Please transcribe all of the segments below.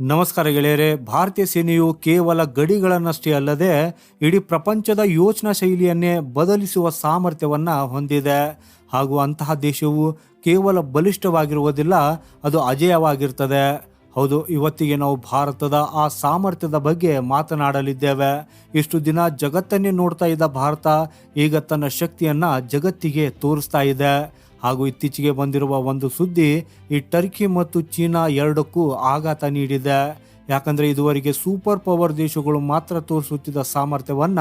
ನಮಸ್ಕಾರ ಗೆಳೆಯರೆ, ಭಾರತೀಯ ಸೇನೆಯು ಕೇವಲ ಗಡಿಗಳನ್ನಷ್ಟೇ ಅಲ್ಲದೆ ಇಡೀ ಪ್ರಪಂಚದ ಯೋಚನಾ ಶೈಲಿಯನ್ನೇ ಬದಲಿಸುವ ಸಾಮರ್ಥ್ಯವನ್ನ ಹೊಂದಿದೆ. ಹಾಗೂ ಅಂತಹ ದೇಶವು ಕೇವಲ ಬಲಿಷ್ಠವಾಗಿರುವುದಿಲ್ಲ, ಅದು ಅಜೇಯವಾಗಿರ್ತದೆ. ಹೌದು, ಇವತ್ತಿಗೆ ನಾವು ಭಾರತದ ಆ ಸಾಮರ್ಥ್ಯದ ಬಗ್ಗೆ ಮಾತನಾಡಲಿದ್ದೇವೆ. ಇಷ್ಟು ದಿನ ಜಗತ್ತನ್ನೇ ನೋಡ್ತಾ ಇದ್ದ ಭಾರತ ಈಗ ತನ್ನ ಶಕ್ತಿಯನ್ನ ಜಗತ್ತಿಗೆ ತೋರಿಸ್ತಾ ಇದೆ. ಹಾಗೂ ಇತ್ತೀಚೆಗೆ ಬಂದಿರುವ ಒಂದು ಸುದ್ದಿ ಈ ಟರ್ಕಿ ಮತ್ತು ಚೀನಾ ಎರಡಕ್ಕೂ ಆಘಾತ ನೀಡಿದೆ. ಯಾಕಂದ್ರೆ ಇದುವರೆಗೆ ಸೂಪರ್ ಪವರ್ ದೇಶಗಳು ಮಾತ್ರ ತೋರಿಸುತ್ತಿದ್ದ ಸಾಮರ್ಥ್ಯವನ್ನ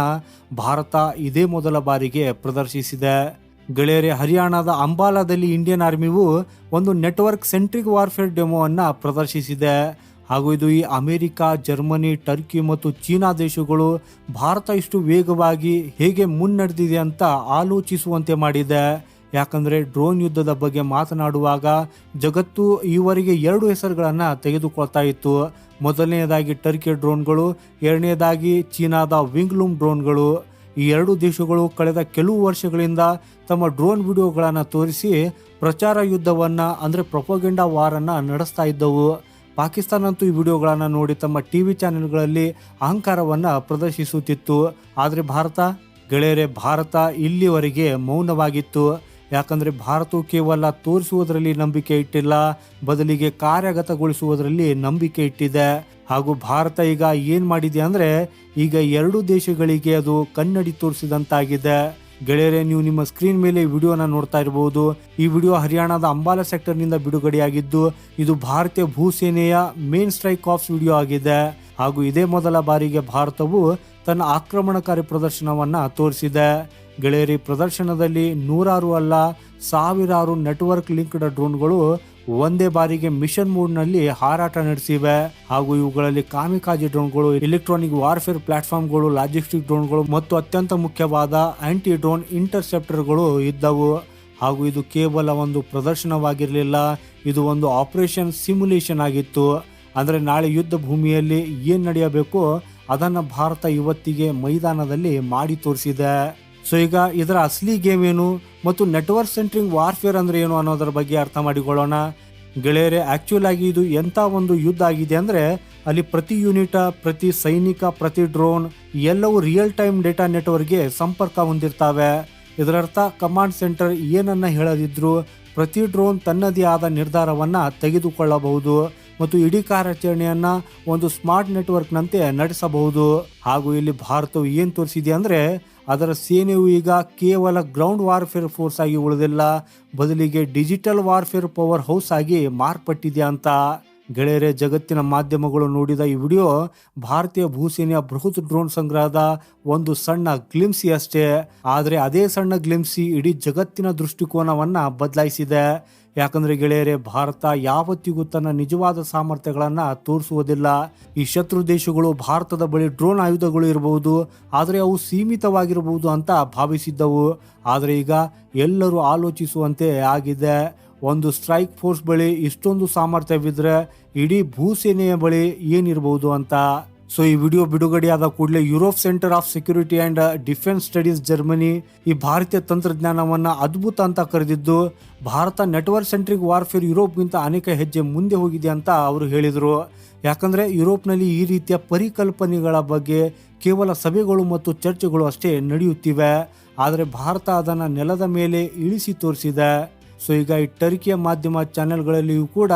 ಭಾರತ ಇದೇ ಮೊದಲ ಬಾರಿಗೆ ಪ್ರದರ್ಶಿಸಿದೆ. ಗೆಳೆಯರೆ, ಹರಿಯಾಣದ ಅಂಬಾಲಾದಲ್ಲಿ ಇಂಡಿಯನ್ ಆರ್ಮಿವು ಒಂದು ನೆಟ್ವರ್ಕ್ ಸೆಂಟ್ರಿಕ್ ವಾರ್ಫೇರ್ ಡೆಮೋವನ್ನು ಪ್ರದರ್ಶಿಸಿದೆ. ಹಾಗೂ ಇದು ಈ ಅಮೆರಿಕ, ಜರ್ಮನಿ, ಟರ್ಕಿ ಮತ್ತು ಚೀನಾ ದೇಶಗಳು ಭಾರತ ಇಷ್ಟು ವೇಗವಾಗಿ ಹೇಗೆ ಮುನ್ನಡೆದಿದೆ ಅಂತ ಆಲೋಚಿಸುವಂತೆ ಮಾಡಿದೆ. ಯಾಕಂದ್ರೆ ಡ್ರೋನ್ ಯುದ್ಧದ ಬಗ್ಗೆ ಮಾತನಾಡುವಾಗ ಜಗತ್ತು ಈವರೆಗೆ ಎರಡು ಹೆಸರುಗಳನ್ನು ತೆಗೆದುಕೊಳ್ತಾ ಇತ್ತು. ಮೊದಲನೆಯದಾಗಿ ಟರ್ಕಿ ಡ್ರೋನ್ಗಳು ಎರಡನೇದಾಗಿ ಚೀನಾದ ವಿಂಗ್ಲೂಮ್ ಡ್ರೋನ್ಗಳು. ಈ ಎರಡು ದೇಶಗಳು ಕಳೆದ ಕೆಲವು ವರ್ಷಗಳಿಂದ ತಮ್ಮ ಡ್ರೋನ್ ವಿಡಿಯೋಗಳನ್ನು ತೋರಿಸಿ ಪ್ರಚಾರ ಯುದ್ಧವನ್ನು, ಅಂದರೆ ಪ್ರೊಪೋಗೆಂಡಾ ವಾರನ್ನು ನಡೆಸ್ತಾ ಇದ್ದವು. ಪಾಕಿಸ್ತಾನ ಅಂತೂ ಈ ವಿಡಿಯೋಗಳನ್ನು ನೋಡಿ ತಮ್ಮ ಟಿ ವಿ ಚಾನೆಲ್ಗಳಲ್ಲಿ ಅಹಂಕಾರವನ್ನು ಪ್ರದರ್ಶಿಸುತ್ತಿತ್ತು. ಆದರೆ ಭಾರತ, ಗೆಳೆಯರೆ, ಭಾರತ ಇಲ್ಲಿವರೆಗೆ ಮೌನವಾಗಿತ್ತು. ಯಾಕಂದರೆ ಭಾರತವು ಕೇವಲ ತೋರಿಸುವುದರಲ್ಲಿ ನಂಬಿಕೆ ಇಟ್ಟಿಲ್ಲ, ಬದಲಿಗೆ ಕಾರ್ಯಗತಗೊಳಿಸುವುದರಲ್ಲಿ ನಂಬಿಕೆ ಇಟ್ಟಿದೆ. ಹಾಗೂ ಭಾರತ ಈಗ ಏನ್ ಮಾಡಿದೆ ಅಂದ್ರೆ ಈಗ ಎರಡು ದೇಶಗಳಿಗೆ ಅದು ಕನ್ನಡಿ ತೋರಿಸಿದಂತಾಗಿದೆ. ಗೆಳೆಯರೆ, ನೀವು ನಿಮ್ಮ ಸ್ಕ್ರೀನ್ ಮೇಲೆ ವಿಡಿಯೋನ ನೋಡ್ತಾ ಇರಬಹುದು ಈ ವಿಡಿಯೋ ಹರಿಯಾಣದ ಅಂಬಾಲ ಸೆಕ್ಟರ್ನಿಂದ ಬಿಡುಗಡೆಯಾಗಿದ್ದು, ಇದು ಭಾರತೀಯ ಭೂಸೇನೆಯ ಮೇನ್ ಸ್ಟ್ರೈಕ್ ಆಫ್ ವಿಡಿಯೋ ಆಗಿದೆ. ಹಾಗೂ ಇದೇ ಮೊದಲ ಬಾರಿಗೆ ಭಾರತವು ತನ್ನ ಆಕ್ರಮಣಕಾರಿ ಪ್ರದರ್ಶನವನ್ನ ತೋರಿಸಿದೆ. ಗೆಳೆಯರಿ ಪ್ರದರ್ಶನದಲ್ಲಿ ನೂರಾರು ಅಲ್ಲ, ಸಾವಿರಾರು ನೆಟ್ವರ್ಕ್ ಲಿಂಕ್ಡ್ ಡ್ರೋನ್ಗಳು ಒಂದೇ ಬಾರಿಗೆ ಮಿಷನ್ ಮೋಡ್ನಲ್ಲಿ ಹಾರಾಟ ನಡೆಸಿವೆ. ಹಾಗೂ ಇವುಗಳಲ್ಲಿ ಕಾಮಿಕಾಜಿ ಡ್ರೋನ್ಗಳು, ಎಲೆಕ್ಟ್ರಾನಿಕ್ ವಾರ್ಫೇರ್ ಪ್ಲಾಟ್ಫಾರ್ಮ್ಗಳು, ಲಾಜಿಸ್ಟಿಕ್ ಡ್ರೋನ್ಗಳು ಮತ್ತು ಅತ್ಯಂತ ಮುಖ್ಯವಾದ ಆಂಟಿ ಡ್ರೋನ್ ಇಂಟರ್ಸೆಪ್ಟರ್ಗಳು ಇದ್ದವು. ಹಾಗೂ ಇದು ಕೇವಲ ಒಂದು ಪ್ರದರ್ಶನವಾಗಿರಲಿಲ್ಲ, ಇದು ಒಂದು ಆಪರೇಷನ್ ಸಿಮ್ಯುಲೇಷನ್ ಆಗಿತ್ತು. ಅಂದರೆ ನಾಳೆ ಯುದ್ಧ ಭೂಮಿಯಲ್ಲಿ ಏನು ನಡೆಯಬೇಕು ಅದನ್ನು ಭಾರತ ಇವತ್ತಿಗೆ ಮೈದಾನದಲ್ಲಿ ಮಾಡಿ ತೋರಿಸಿದೆ. ಸೊ ಈಗ ಇದರ ಅಸಲಿ ಗೇಮ್ ಏನು ಮತ್ತು ನೆಟ್ವರ್ಕ್ ಸೆಂಟ್ರಿಂಗ್ ವಾರ್ಫೇರ್ ಅಂದ್ರೆ ಏನು ಅನ್ನೋದರ ಬಗ್ಗೆ ಅರ್ಥ ಮಾಡಿಕೊಳ್ಳೋಣ. ಗೆಳೆಯರೆ ಆ್ಯಕ್ಚುಲ್ ಆಗಿ ಇದು ಎಂಥ ಒಂದು ಯುದ್ಧ ಆಗಿದೆ ಅಂದರೆ ಅಲ್ಲಿ ಪ್ರತಿ ಯೂನಿಟ ಪ್ರತಿ ಸೈನಿಕ, ಪ್ರತಿ ಡ್ರೋನ್ ಎಲ್ಲವೂ ರಿಯಲ್ ಟೈಮ್ ಡೇಟಾ ನೆಟ್ವರ್ಕ್ಗೆ ಸಂಪರ್ಕ ಹೊಂದಿರ್ತವೆ. ಇದರರ್ಥ ಕಮಾಂಡ್ ಸೆಂಟರ್ ಏನನ್ನ ಹೇಳದಿದ್ರು ಪ್ರತಿ ಡ್ರೋನ್ ತನ್ನದೇ ಆದ ನಿರ್ಧಾರವನ್ನು ತೆಗೆದುಕೊಳ್ಳಬಹುದು ಮತ್ತು ಇಡೀ ಕಾರ್ಯಾಚರಣೆಯನ್ನು ಒಂದು ಸ್ಮಾರ್ಟ್ ನೆಟ್ವರ್ಕ್ನಂತೆ ನಡೆಸಬಹುದು. ಹಾಗೂ ಇಲ್ಲಿ ಭಾರತವು ಏನು ತೋರಿಸಿದೆ ಅಂದ್ರೆ ಅದರ ಸೇನೆಯು ಈಗ ಕೇವಲ ಗ್ರೌಂಡ್ ವಾರ್ಫೇರ್ ಫೋರ್ಸ್ ಆಗಿ ಉಳಿದಿಲ್ಲ. ಬದಲಿಗೆ ಡಿಜಿಟಲ್ ವಾರ್ಫೇರ್ ಪವರ್ ಹೌಸ್ ಆಗಿ ಮಾರ್ಪಟ್ಟಿದೆ ಅಂತ ಗೆಳೆಯರೆ, ಜಗತ್ತಿನ ಮಾಧ್ಯಮಗಳು ನೋಡಿದ ಈ ವಿಡಿಯೋ ಭಾರತೀಯ ಭೂಸೇನೆಯ ಬೃಹತ್ ಡ್ರೋನ್ ಸಂಗ್ರಹದ ಒಂದು ಸಣ್ಣ ಗ್ಲಿಮ್ಸಿ ಅಷ್ಟೇ. ಆದರೆ ಅದೇ ಸಣ್ಣ ಗ್ಲಿಮ್ಸಿ ಇಡೀ ಜಗತ್ತಿನ ದೃಷ್ಟಿಕೋನವನ್ನು ಬದಲಾಯಿಸಿದೆ. ಯಾಕಂದ್ರೆ ಗೆಳೆಯರೆ, ಭಾರತ ಯಾವತ್ತಿಗೂ ತನ್ನ ನಿಜವಾದ ಸಾಮರ್ಥ್ಯಗಳನ್ನು ತೋರಿಸುವುದಿಲ್ಲ. ಈ ಶತ್ರು ದೇಶಗಳು ಭಾರತದ ಬಳಿ ಡ್ರೋನ್ ಆಯುಧಗಳು ಇರಬಹುದು ಆದರೆ ಅವು ಸೀಮಿತವಾಗಿರಬಹುದು ಅಂತ ಭಾವಿಸಿದ್ದವು. ಆದರೆ ಈಗ ಎಲ್ಲರೂ ಆಲೋಚಿಸುವಂತೆ ಆಗಿದೆ. ಒಂದು ಸ್ಟ್ರೈಕ್ ಫೋರ್ಸ್ ಬಳಿ ಇಷ್ಟೊಂದು ಸಾಮರ್ಥ್ಯವಿದ್ರೆ ಇಡೀ ಭೂಸೇನೆಯ ಬಳಿ ಏನಿರಬಹುದು ಅಂತ. ಸೊ ಈ ವಿಡಿಯೋ ಬಿಡುಗಡೆಯಾದ ಕೂಡಲೇ Europe centre of security and defence studies Germany ಈ ಭಾರತೀಯ ತಂತ್ರಜ್ಞಾನವನ್ನ ಅದ್ಭುತ ಅಂತ ಕರೆದಿದ್ದು, ಭಾರತ ನೆಟ್ವರ್ಕ್ ಸೆಂಟ್ರಿಕ್ ವಾರ್ಫೇರ್ ಯುರೋಪ್ಗಿಂತ ಅನೇಕ ಹೆಜ್ಜೆ ಮುಂದೆ ಹೋಗಿದೆ ಅಂತ ಅವರು ಹೇಳಿದರು. ಯಾಕಂದ್ರೆ ಯುರೋಪ್ನಲ್ಲಿ ಈ ರೀತಿಯ ಪರಿಕಲ್ಪನೆಗಳ ಬಗ್ಗೆ ಕೇವಲ ಸಭೆಗಳು ಮತ್ತು ಚರ್ಚೆಗಳು ಅಷ್ಟೇ ನಡೆಯುತ್ತಿವೆ. ಆದರೆ ಭಾರತ ಅದನ್ನು ನೆಲದ ಮೇಲೆ ಇಳಿಸಿ ತೋರಿಸಿದೆ. ಸೊ ಈಗ ಈ ಟರ್ಕಿಯ ಮಾಧ್ಯಮ ಚಾನೆಲ್ಗಳಲ್ಲಿಯೂ ಕೂಡ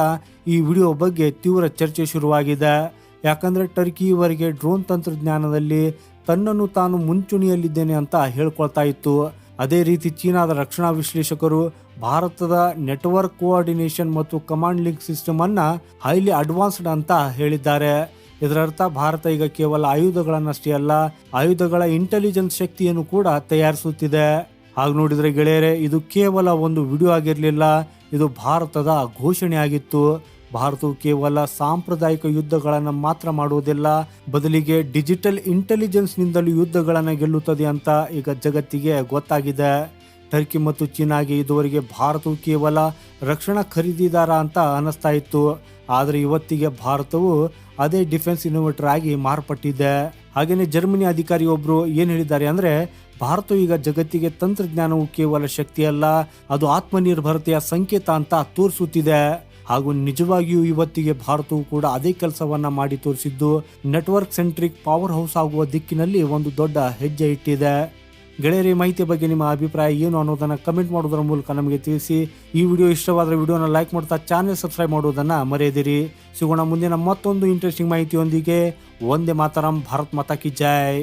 ಈ ವಿಡಿಯೋ ಬಗ್ಗೆ ತೀವ್ರ ಚರ್ಚೆ ಶುರುವಾಗಿದೆ. ಯಾಕಂದರೆ ಟರ್ಕಿ ಇವರಿಗೆ ಡ್ರೋನ್ ತಂತ್ರಜ್ಞಾನದಲ್ಲಿ ತನ್ನನ್ನು ತಾನು ಮುಂಚೂಣಿಯಲ್ಲಿದ್ದೇನೆ ಅಂತ ಹೇಳ್ಕೊಳ್ತಾ ಇತ್ತು. ಅದೇ ರೀತಿ ಚೀನಾದ ರಕ್ಷಣಾ ವಿಶ್ಲೇಷಕರು ಭಾರತದ ನೆಟ್ವರ್ಕ್ ಕೋಆರ್ಡಿನೇಷನ್ ಮತ್ತು ಕಮಾಂಡ್ ಲಿಂಕ್ ಸಿಸ್ಟಮ್ ಅನ್ನ ಹೈಲಿ ಅಡ್ವಾನ್ಸ್ಡ್ ಅಂತ ಹೇಳಿದ್ದಾರೆ. ಇದರರ್ಥ ಭಾರತ ಈಗ ಕೇವಲ ಆಯುಧಗಳನ್ನಷ್ಟೇ ಅಲ್ಲ, ಆಯುಧಗಳ ಇಂಟೆಲಿಜೆನ್ಸ್ ಶಕ್ತಿಯನ್ನು ಕೂಡ ತಯಾರಿಸುತ್ತಿದೆ. ಹಾಗೆ ನೋಡಿದ್ರೆ ಗೆಳೆಯರೆ, ಇದು ಕೇವಲ ಒಂದು ವಿಡಿಯೋ ಆಗಿರಲಿಲ್ಲ, ಇದು ಭಾರತದ ಘೋಷಣೆ ಆಗಿತ್ತು ಭಾರತವು ಕೇವಲ ಸಾಂಪ್ರದಾಯಿಕ ಯುದ್ಧಗಳನ್ನು ಮಾತ್ರ ಮಾಡುವುದಿಲ್ಲ, ಬದಲಿಗೆ ಡಿಜಿಟಲ್ ಇಂಟೆಲಿಜೆನ್ಸ್ ನಿಂದಲೂ ಯುದ್ಧಗಳನ್ನು ಗೆಲ್ಲುತ್ತದೆ ಅಂತ ಈಗ ಜಗತ್ತಿಗೆ ಗೊತ್ತಾಗಿದೆ. ಟರ್ಕಿ ಮತ್ತು ಚೀನಾಗೆ ಇದುವರೆಗೆ ಭಾರತವು ಕೇವಲ ರಕ್ಷಣಾ ಖರೀದಿದಾರ ಅಂತ ಅನ್ನಿಸ್ತಾ ಇತ್ತು. ಆದರೆ ಇವತ್ತಿಗೆ ಭಾರತವು ಅದೇ ಡಿಫೆನ್ಸ್ ಇನ್ನೋವೇಟರ್ ಆಗಿ ಮಾರ್ಪಟ್ಟಿದೆ. ಹಾಗೇನೆ ಜರ್ಮನಿ ಅಧಿಕಾರಿ ಒಬ್ರು ಏನ್ ಹೇಳಿದ್ದಾರೆ ಅಂದ್ರೆ ಭಾರತವು ಈಗ ಜಗತ್ತಿಗೆ ತಂತ್ರಜ್ಞಾನವು ಕೇವಲ ಶಕ್ತಿಯಲ್ಲ, ಅದು ಆತ್ಮನಿರ್ಭರತೆಯ ಸಂಕೇತ ಅಂತ ತೋರಿಸುತ್ತಿದೆ. ಹಾಗೂ ನಿಜವಾಗಿಯೂ ಇವತ್ತಿಗೆ ಭಾರತವು ಕೂಡ ಅದೇ ಕೆಲಸವನ್ನ ಮಾಡಿ ತೋರಿಸಿದ್ದು ನೆಟ್ವರ್ಕ್ ಸೆಂಟ್ರಿಕ್ ಪವರ್ ಹೌಸ್ ಆಗುವ ದಿಕ್ಕಿನಲ್ಲಿ ಒಂದು ದೊಡ್ಡ ಹೆಜ್ಜೆ ಇಟ್ಟಿದೆ. ಗೆಳೆಯರಿ ಮಾಹಿತಿ ಬಗ್ಗೆ ನಿಮ್ಮ ಅಭಿಪ್ರಾಯ ಏನು ಅನ್ನೋದನ್ನ ಕಮೆಂಟ್ ಮಾಡೋದರ ಮೂಲಕ ನಮಗೆ ತಿಳಿಸಿ. ಈ ವಿಡಿಯೋ ಇಷ್ಟವಾದರೆ ವಿಡಿಯೋನ ಲೈಕ್ ಮಾಡ್ತಾ ಚಾನೆಲ್ ಸಬ್ಸ್ಕ್ರೈಬ್ ಮಾಡೋದನ್ನ ಮರೆಯದಿರಿ. ಸಿಗೋಣ ಮುಂದಿನ ಮತ್ತೊಂದು ಇಂಟ್ರೆಸ್ಟಿಂಗ್ ಮಾಹಿತಿಯೊಂದಿಗೆ. ಒಂದೇ ಮಾತರಂ, ಭಾರತ್ ಮಾತಾ ಕಿ ಜೈ.